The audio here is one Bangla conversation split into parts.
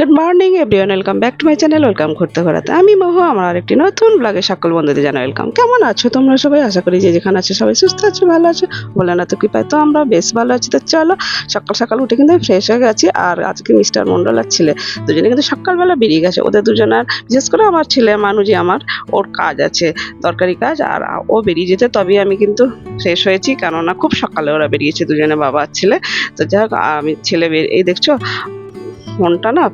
Good morning everyone welcome back to my channel welcome ঘুরতে ঘোরাতে আমি মহু, আমার আরেকটি নতুন ব্লগে সকল বন্ধুদের জানাই ওয়েলকাম কেমন আছো তোমরা সবাই? আশা করি যে যেখানে আছো সবাই সুস্থ আছো, ভালো আছো। বলে না তো কি পাই তো আমরা বেশ ভালো আছি। তো চলো, সকাল সকাল উঠে কিন্তু ফ্রেশ হয়ে গেছি। আর আজকে মিস্টার মন্ডল আর ছেলে, দুজনে কিন্তু সকালবেলা বেরিয়ে গেছে। ওদের দুজনের, বিশেষ করে আমার ছেলে মানুষই আমার, ওর কাজ আছে, দরকারি কাজ। আর ও বেরিয়ে যেতে তবেই আমি কিন্তু ফ্রেশ হয়েছি। কেননা খুব সকালে ওরা বেরিয়েছে দুজনে বাবা আর ছেলে। তো যাই হোক, আমি ছেলে এই দেখছ, ফোনটা না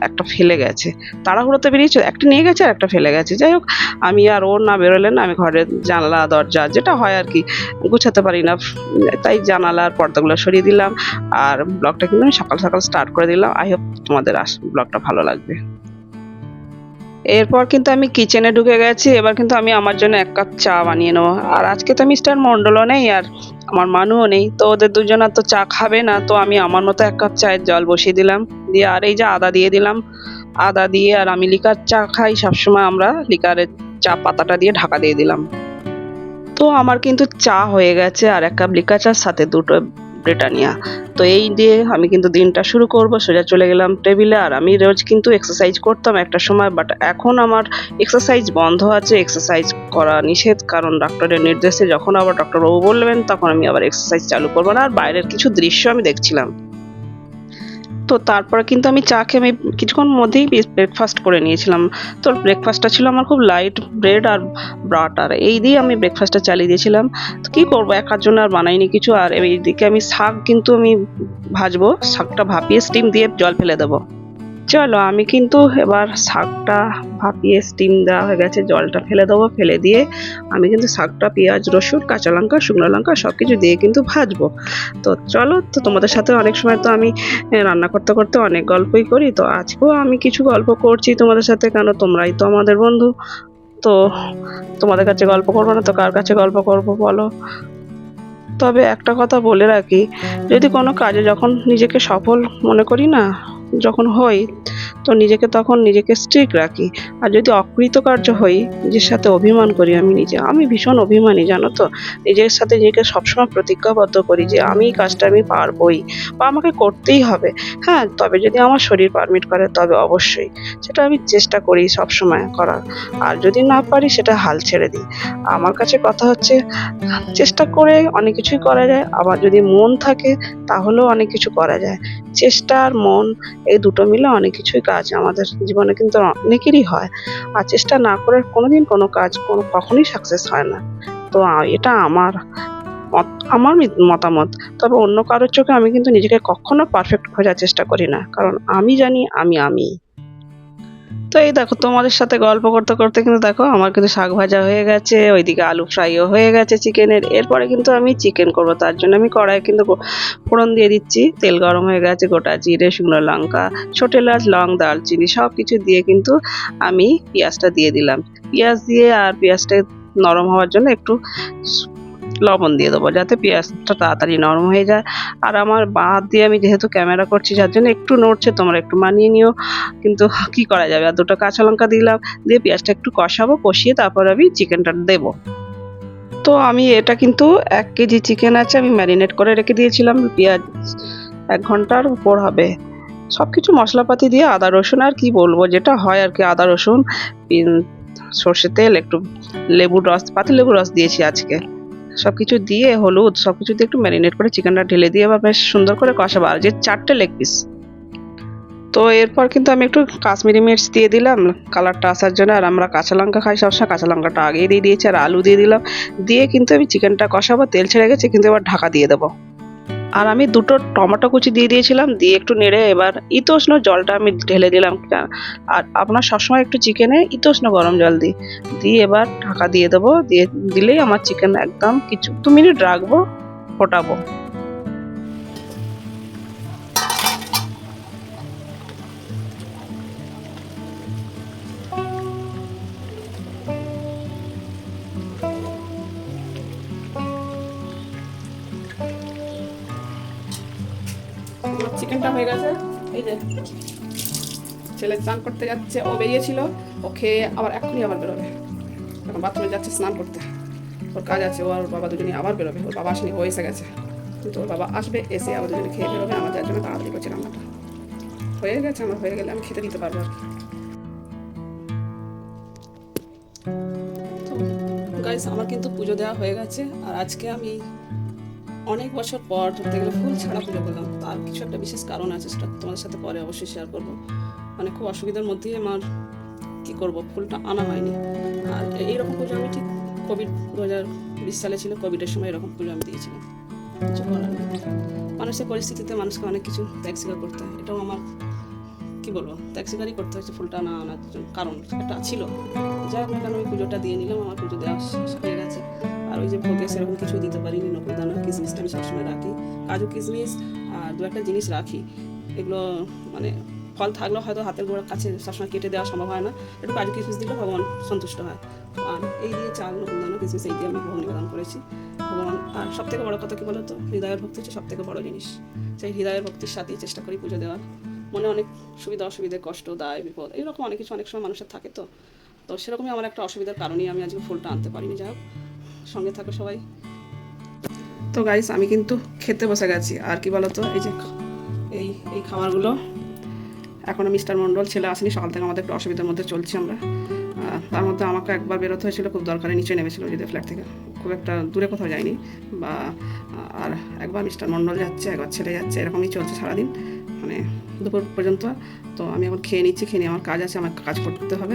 একটা ফেলে গেছে। তাড়াহুড়োতে বেরিয়েছে, একটা নিয়ে গেছে আর একটা ফেলে গেছে। যাই হোক, আমি আর ওর না বেরোলে না, আমি ঘরের জানলা, দরজা, যেটা হয় আর কি, গুছাতে পারি না। তাই জানালার পর্দাগুলো সরিয়ে দিলাম আর ব্লগটা কিন্তু আমি সকাল সকাল স্টার্ট করে দিলাম। আই হোপ তোমাদের আস ব্লগটা ভালো লাগবে। এরপর কিন্তু আমি কিচেনে ঢুকে গেছি, এবার কিন্তু আমি আমার জন্য এক কাপ চা বানিয়ে নেব। আর আজকে তো মিস্টার মণ্ডলও নেই আর আমার মানুও নেই, তো ওদের দুজন আর তো চা খাবে না, তো আমি আমার মতো এক কাপ চায়ের জল বসিয়ে দিলাম। দিয়ে আর এই যে আদা দিয়ে দিলাম, আদা দিয়ে আর আমি লিকার চা খাই, সবসময় আমরা লিকারের চা পাতাটা দিয়ে ঢাকা দিয়ে দিলাম। তো আমার কিন্তু চা হয়ে গেছে, আর এক কাপ লিকার চার সাথে দুটো ব্রিটানিয়া তো এই দিয়ে আমি কিন্তু দিনটা শুরু করব, সোজা চলে গেলাম টেবিলে। আর আমি রোজ কিন্তু এক্সারসাইজ করতাম একটা সময় বাট এখন আমার এক্সারসাইজ বন্ধ আছে এক্সারসাইজ করা নিষেধ। কারণ ডক্টরের নির্দেশে যখন আবার ডক্টরবাবু বলবেন তখন আমি আবার এক্সারসাইজ চালু করব না। আর বাইরের কিছু দৃশ্য আমি দেখছিলাম। তো তারপর কিন্তু আমি চা খেয়ে আমি কিছুক্ষণ মধ্যেই ব্রেকফাস্ট করে নিয়েছিলাম। তো ব্রেকফাস্টটা ছিল আমার খুব লাইট ব্রেড আর ব্রাটার এই দিয়ে আমি ব্রেকফাস্টটা চালিয়ে দিয়েছিলাম। তো কী করব, একার জন্য আর বানাইনি কিছু, আর এইদিকে আমি শাক কিন্তু আমি ভাজবো, শাকটা ভাপিয়ে স্টিম দিয়ে জল ফেলে দেবো। চলো, আমি কিন্তু এবার শাকটা ভাপিয়ে স্টিম দেওয়া হয়ে গেছে, জলটা ফেলে দেবো, ফেলে দিয়ে আমি কিন্তু শাকটা, পেঁয়াজ, রসুন, কাঁচা লঙ্কা, শুকনো লঙ্কা সব কিছু দিয়ে কিন্তু ভাজবো। তো চলো, তো তোমাদের সাথে অনেক সময় তো আমি রান্না করতে করতে অনেক গল্পই করি, তো আজকেও আমি কিছু গল্প করছি তোমাদের সাথে, কেন তোমরাই তো আমাদের বন্ধু। তো তোমাদের কাছে গল্প করব না, তো কার কাছে গল্প করব বলো? তবে একটা কথা বলে রাখি, যদি কোনো কাজে যখন নিজেকে সফল মনে করি না যখন হই তো নিজেকে তখন নিজেকে স্ট্রিক রাখি। আর যদি অকৃতকার্য হই, নিজের সাথে অভিমান করি আমি নিজে, আমি ভীষণ অভিমানী, জানো তো? নিজের সাথে নিজেকে সবসময় প্রতিজ্ঞাবদ্ধ করি যে, আমি এই কাজটা আমি পারবই বা আমাকে করতেই হবে। হ্যাঁ তবে যদি আমার শরীর পারমিট করে, তবে অবশ্যই। সেটা আমি চেষ্টা করি সব সময় করার। আর যদি না পারি, সেটা হাল ছেড়ে দিই। আমার কাছে কথা হচ্ছে, চেষ্টা করে অনেক কিছুই করা যায়। আবার যদি মন থাকে, তাহলেও অনেক কিছু করা যায়। চেষ্টা আর মন, এই দুটো মিলে অনেক কিছুই কাজ আমাদের জীবনে কিন্তু অনেকেরই হয়। আর চেষ্টা না করে কোনোদিন কোনো কাজ কোনো কখনোই সাকসেস হয় না। তো এটা আমার আমার মতামত। তবে অন্য কারোর চোখে আমি কিন্তু নিজেকে কখনো পারফেক্ট খোঁজার চেষ্টা করি না। কারণ আমি জানি আমি আমি। তো এই দেখো, তোমাদের সাথে গল্প করতে করতে কিন্তু দেখো, আমার কিন্তু শাক ভাজা হয়ে গেছে, ওইদিকে আলু ফ্রাইও হয়ে গেছে চিকেনের। এরপরে কিন্তু আমি চিকেন করব, তার জন্য আমি কড়াই কিন্তু ফোড়ন দিয়ে দিচ্ছি। তেল গরম হয়ে গেছে, গোটা জিরে, শুকনো লঙ্কা, ছোট এলাচ, লং, দারচিনি সব কিছু দিয়ে কিন্তু আমি পেঁয়াজটা দিয়ে দিলাম। পেঁয়াজ দিয়ে আর পেঁয়াজটা নরম হওয়ার জন্য একটু লবণ দিয়ে দেবো যাতে পেঁয়াজটা তাড়াতাড়ি নরম হয়ে যায়। আর আমার বাঁ হাত দিয়ে আমি যেহেতু ক্যামেরা করছি, যার জন্য একটু নড়ছে, তোমরা একটু মানিয়ে নিও। কিন্তু কি করা যাবে? আর দুটো কাঁচা লঙ্কা দিলাম, দিয়ে পেঁয়াজটা একটু কষাবো, কষিয়ে তারপর আমি চিকেনটা দেবো। তো আমি এটা কিন্তু এক কেজি চিকেন আছে, আমি ম্যারিনেট করে রেখে দিয়েছিলাম, পেঁয়াজ এক ঘণ্টার উপর হবে। সব কিছু মশলাপাতি দিয়ে আদা, রসুন, আর কি বলব, যেটা হয় আর কি, আদা, রসুন সর্ষে তেল, একটু লেবুর রস পাতি লেবুর রস দিয়েছি আজকে। সব কিছু দিয়ে হলুদ সব কিছু দিয়ে একটু ম্যারিনেট করে চিকেনটা ঢেলে দিয়ে বা বেশ সুন্দর করে কষাবো। আর যে চারটে লেগ পিস তো এরপর কিন্তু আমি একটু কাশ্মীরি মির্চ দিয়ে দিলাম কালারটা আসার জন্য। আর আমরা কাঁচা লঙ্কা খাই সবসময়, কাঁচা লঙ্কাটা আগেই দিয়ে দিয়েছি আর আলু দিয়ে দিলাম। দিয়ে কিন্তু আমি চিকেনটা কষাবো, তেল ছেড়ে গেছে, কিন্তু এবার ঢাকা দিয়ে দেবো। আর আমি দুটো টমেটো কুচি দিয়ে দিয়েছিলাম, দিয়ে একটু নেড়ে এবার ইতোষ্ণ জলটা আমি ঢেলে দিলাম। আর আপনার সবসময় একটু চিকেনে ইতোষ্ণ গরম জল দিই। দিয়ে এবার ঢাকা দিয়ে দেবো, দিয়ে দিলেই আমার চিকেন একদম কিছু মিনিট রাখব, ফোটাবো। চিকেনটা হয়ে গেছে। এই যে, ছেলে স্নান করতে যাচ্ছে, ও বেরিয়েছিল, ও খেয়ে আবার এখনই আবার বেরোবে। এখন বাথরুমে যাচ্ছে স্নান করতে। ওর কাজ আছে, ও আর ওর বাবা দুজনে আবার বেরোবে। ওর বাবা আসেনি, ও এসে গেছে। কিন্তু ওর বাবা আসবে, এসে আবার দুজনে খেয়ে বেরোবে, আমার যার জন্য তাড়াতাড়ি করছে রান্নাটা। হয়ে গেছে, আমার হয়ে গেলে আমি খেতে দিতে পারব আর কি। আমার কিন্তু পুজো দেওয়া হয়ে গেছে, আর আজকে আমি অনেক বছর পর ধরতে গেলে ফুল ছাড়া পুজো করলাম তার কিছু একটা বিশেষ কারণ আছে, সেটা তোমাদের সাথে পরে অবশ্যই শেয়ার করব। মানে খুব অসুবিধার মধ্যেই আমার কি করব? ফুলটা আনা হয়নি। আর এইরকম পুজো আমি ঠিক কোভিড দু হাজার বিশ সালে ছিল কোভিডের সময় এরকম পুজো আমি দিয়েছিলাম। কিছু করার মানুষের পরিস্থিতিতে মানুষকে অনেক কিছু ত্যাগ স্বীকার করতে হয়। এটাও আমার, কি বলব, ত্যাগ স্বীকারই করতে হয়েছে ফুলটা না আনার কারণ একটা ছিল। যাই হোক আমি পুজোটা দিয়ে নিলাম, আমার পুজো দেওয়া শেষ হয়ে গেছে। আর ওই যে ভোগে সেরকম কিছু দিতে পারিনি নকুল দানা কিশমিশটা আমি সবসময় রাখি। কাজু কিশমিশ আর দু একটা জিনিস রাখি। এগুলো মানে ফল থাকলেও হয়তো হাতের গোড়ার কাছে সবসময় কেটে দেওয়া সম্ভব হয় না। একটু কাজু কিশমিশ দিলে ভগবান সন্তুষ্ট হয়। আর এই দিয়ে চাল নকুল দানা কিশমিশ এই দিয়ে আমি ভোগ নিবেদন করেছি। ভগবান, আর সব থেকে বড় কথা কি বলতো? হৃদয়ের ভক্তি হচ্ছে সব থেকে বড় জিনিস। সেই হৃদয়ের ভক্তির সাথেই চেষ্টা করি পুজো দেওয়ার। মনে অনেক সুবিধা, অসুবিধে, কষ্ট, দায়, বিপদ এইরকম অনেক কিছু, অনেক সময় মানুষের থাকে তো। তো সেরকমই আমার একটা অসুবিধার কারণেই আমি আজকে ফুলটা আনতে পারিনি, যাই হোক। সঙ্গে থাকো সবাই। তো গাইস আমি কিন্তু খেতে বসে গেছি। আর কি বলতো, এই যে এই এই খাবারগুলো। এখনও মিস্টার মণ্ডল ছেলে আসেনি, সকাল থেকে আমাদের একটু অসুবিধার মধ্যে চলছি আমরা। তার মধ্যে আমাকে একবার বেরোতে হয়েছিল, খুব দরকারে নিচে নেমেছিল যদি ফ্ল্যাট থেকে। খুব একটা দূরে কোথাও যায়নি। বা, আর একবার মিস্টার মণ্ডল যাচ্ছে, একবার ছেলে যাচ্ছে, এরকমই চলছে সারাদিন। মানে দুপুর পর্যন্ত। তো আমি এখন খেয়ে নিচ্ছি, খেয়ে নিয়ে আমার কাজ আছে আমার কাজ করতে হবে।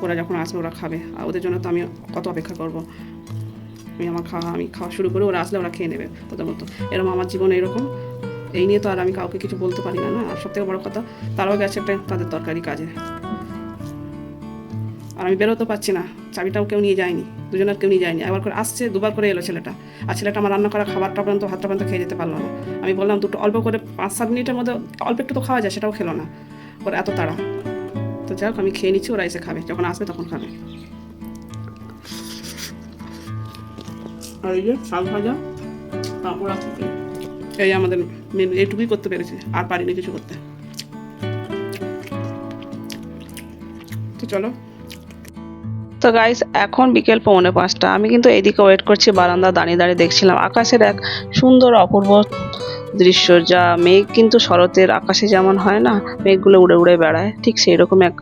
ওরা যখন আসবে, ওরা খাবে। আর ওদের জন্য তো আমি কত অপেক্ষা করব? আমি আমার খাওয়া আমি খাওয়া শুরু করে ওরা আসলে ওরা খেয়ে নেবে প্রথমত এরকম আমার জীবনে এরকম। এই নিয়ে তো আর আমি কাউকে কিছু বলতে পারি না না। আর সব থেকে বড় কথা, তারাও গেছে একটা তাদের দরকারি কাজে। আর আমি বেরোতে পারছি না, চাবিটাও কেউ নিয়ে যায়নি, দুজনের কেউ নিয়ে যায়নি। একবার করে আসছে, দুবার করে এলো ছেলেটা। আর ছেলেটা আমার রান্না করা খাবারটা পর্যন্ত ভাতটা পর্যন্ত খেয়ে যেতে পারল না। আমি বললাম, দুটো অল্প করে পাঁচ, সাত মিনিটের মধ্যে অল্প একটু তো খাওয়া যায়, সেটাও খেলো না। ওর এত তাড়া। তো যাই হোক, আমি খেয়ে নিচ্ছি, ওরা এসে খাবে। যখন আসবে তখন খাবে। আর এই যে শাক ভাজা, পাঁপড় আছে এই আমাদের মেনু এইটুকুই করতে পেরেছি, আর পারিনি কিছু করতে। তো চলো। তো গাইস এখন বিকেল পৌনে পাঁচটা। আমি কিন্তু এদিকে ওয়েট করছি, বারান্দা দাঁড়িয়ে দাঁড়িয়ে দেখছিলাম। আকাশের এক সুন্দর অপূর্ব দৃশ্য, যা মেঘ কিন্তু শরতের আকাশে যেমন হয় না, মেঘগুলো উড়ে উড়ে বেড়ায়। ঠিক সেই রকম এক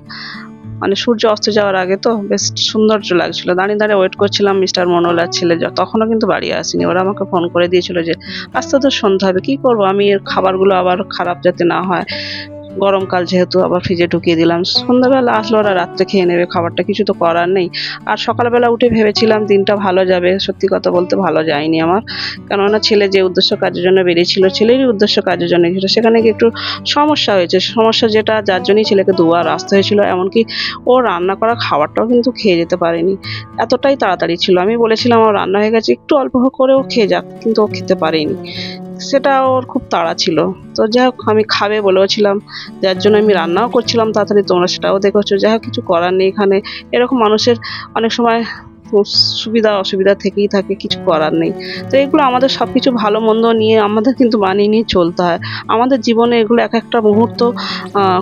মানে সূর্য অস্ত যাওয়ার আগে তো বেশ সৌন্দর্য লাগছিল। দাঁড়িয়ে দাঁড়িয়ে ওয়েট করছিলাম মিস্টার মনোলার ছেলে। তখনও কিন্তু বাড়ি আসিনি। ওরা আমাকে ফোন করে দিয়েছিল যে আস্তে তো সন্ধ্যা হবে, কী করব? আমি এর খাবারগুলো আবার খারাপ যাতে না হয়। গরমকাল যেহেতু আবার ফ্রিজে ঢুকিয়ে দিলাম, সন্ধ্যাবেলা আসলো ওরা, রাত্রে খেয়ে নেবে, খাবারটা কিছু তো করার নেই। আর সকালবেলা উঠে ভেবেছিলাম দিনটা ভালো যাবে, সত্যি কথা বলতে ভালো যায়নি আমার। কেননা ছেলে যে উদ্দেশ্য কাজের জন্য বেরিয়েছিল, ছেলেরই উদ্দেশ্য কাজের জন্য গেছিল সেখানে গিয়ে একটু সমস্যা হয়েছে। সমস্যা যেটা, যার জন্যই ছেলেকে দুবার আসতে হয়েছিল। এমনকি ও রান্না করা খাবারটাও কিন্তু খেয়ে যেতে পারেনি। এতটাই তাড়াতাড়ি ছিল। আমি বলেছিলাম, আমার রান্না হয়ে গেছে, একটু অল্প করেও খেয়ে যাক। কিন্তু ও খেতে পারেনি। সেটা ওর খুব তাড়া ছিল। তো যাই হোক আমি খাবে বলেওছিলাম যার জন্য আমি রান্নাও করছিলাম তাড়াতাড়ি, তোমরা সেটাও দেখেছ। যাই হোক কিছু করার নেই এখানে। এরকম মানুষের অনেক সময় সুবিধা অসুবিধা থেকেই থাকে, কিছু করার নেই। তো এগুলো আমাদের সব কিছু ভালো, মন্দ নিয়ে আমাদের কিন্তু মানিয়ে নিয়ে চলতে হয়। আমাদের জীবনে এগুলো এক একটা মুহূর্ত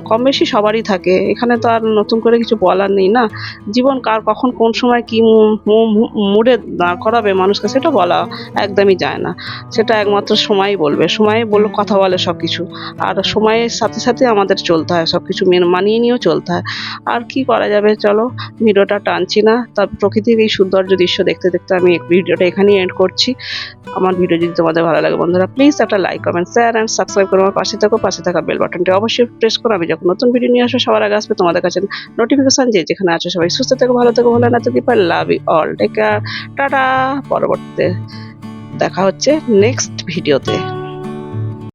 কম বেশি সবারই থাকে। এখানে তো আর নতুন করে কিছু বলার নেই না? জীবন কার কখন কোন সময় কি মুডে দাঁড় করাবে মানুষকে সেটা বলা একদমই যায় না। সেটা একমাত্র সময়ই বলবে। সময় বললে কথা বলে সব কিছু আর সময়ের সাথে সাথে আমাদের চলতে হয় সব কিছু মেনে, মানিয়ে নিয়েও চলতে হয়। আর কি করা যাবে? চলো, ভিডিওটা টানছি না। তার প্রকৃতির এই সৌন্দর্য দৃশ্য দেখতে দেখতে আমি ভিডিওটা এখানেই এন্ড করছি। আমার ভিডিও যদি তোমাদের ভালো লাগে বন্ধুরা প্লিজ একটা like comment share and subscribe করে আমার পাশে থাকো। পাশে থাকা বেল বাটনটি অবশ্যই প্রেস করো। আমি যখন নতুন ভিডিও নিয়ে আসব, সবার আগে আসবে তোমাদের কাছে নোটিফিকেশন যে যেখানে আছো সবাই সুস্থ থেকো, ভালো থেকো, ভালো না তো keeper love you all take care tata পরবর্তীতে দেখা হচ্ছে নেক্সট ভিডিওতে